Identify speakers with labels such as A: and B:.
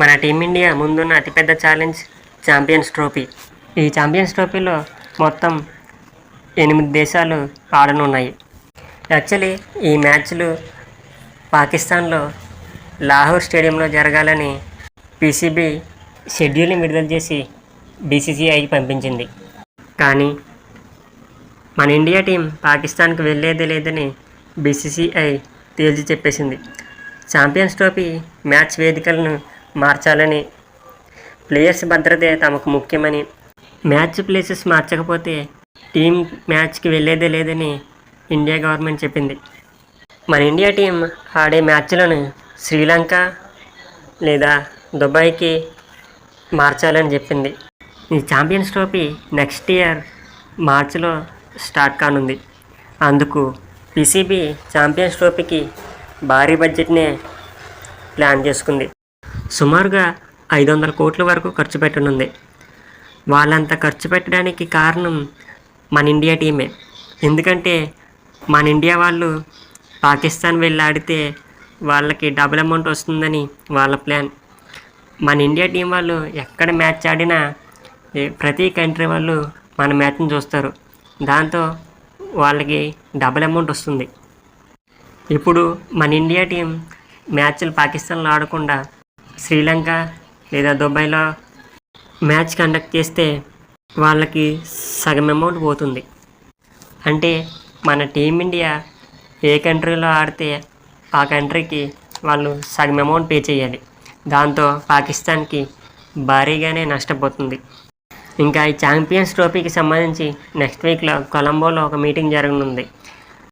A: మన టీమిండియా ముందున్న అతిపెద్ద ఛాలెంజ్ ఛాంపియన్స్ ట్రోఫీ ఈ ఛాంపియన్స్ ట్రోఫీలో మొత్తం ఎనిమిది దేశాలు ఆడనున్నాయి. యాక్చువల్లీ ఈ మ్యాచ్లు పాకిస్తాన్లో లాహోర్ స్టేడియంలో జరగాలని పీసీబీ షెడ్యూల్ని విడుదల చేసి బీసీసీఐకి పంపించింది. కానీ మన ఇండియా టీం పాకిస్తాన్కి వెళ్ళేదే లేదని బీసీసీఐ తేల్చి చెప్పేసింది. ఛాంపియన్స్ ట్రోఫీ మ్యాచ్ వేదికలను మార్చాలని. ప్లేయర్స్ భద్రతే తమకు ముఖ్యమని. మ్యాచ్ ప్లేసెస్ మార్చకపోతే టీం మ్యాచ్కి వెళ్ళేదే లేదని ఇండియా గవర్నమెంట్ చెప్పింది. మన ఇండియా టీం ఆడే మ్యాచ్లను శ్రీలంక లేదా దుబాయ్కి మార్చాలని చెప్పింది. ఈ ఛాంపియన్స్ ట్రోఫీ నెక్స్ట్ ఇయర్ మార్చిలో స్టార్ట్ కానుంది. అందుకు పిసిబి ఛాంపియన్స్ ట్రోఫీకి భారీ బడ్జెట్నే ప్లాన్ చేసుకుంది. సుమారుగా ఐదు వందల కోట్ల వరకు ఖర్చు పెట్టనుంది. వాళ్ళంత ఖర్చు పెట్టడానికి కారణం మన ఇండియా టీమే. ఎందుకంటే మన ఇండియా వాళ్ళు పాకిస్తాన్ వెళ్ళి ఆడితే వాళ్ళకి డబుల్ అమౌంట్ వస్తుందని వాళ్ళ ప్లాన్. మన ఇండియా టీం వాళ్ళు ఎక్కడ మ్యాచ్ ఆడినా ప్రతి కంట్రీ వాళ్ళు మన మ్యాచ్ని చూస్తారు. దాంతో వాళ్ళకి డబుల్ అమౌంట్ వస్తుంది. ఇప్పుడు మన ఇండియా టీం మ్యాచ్లు పాకిస్తాన్లో ఆడకుండా శ్రీలంక లేదా దుబాయ్లో మ్యాచ్ కండక్ట్ చేస్తే వాళ్ళకి సగం అమౌంట్ పోతుంది. అంటే మన టీమిండియా ఏ కంట్రీలో ఆడితే ఆ కంట్రీకి వాళ్ళు సగం అమౌంట్ పే చేయాలి. దాంతో పాకిస్తాన్కి భారీగానే నష్టపోతుంది. ఇంకా ఈ ఛాంపియన్స్ ట్రోఫీకి సంబంధించి నెక్స్ట్ వీక్లో కొలంబోలో ఒక మీటింగ్ జరగనుంది.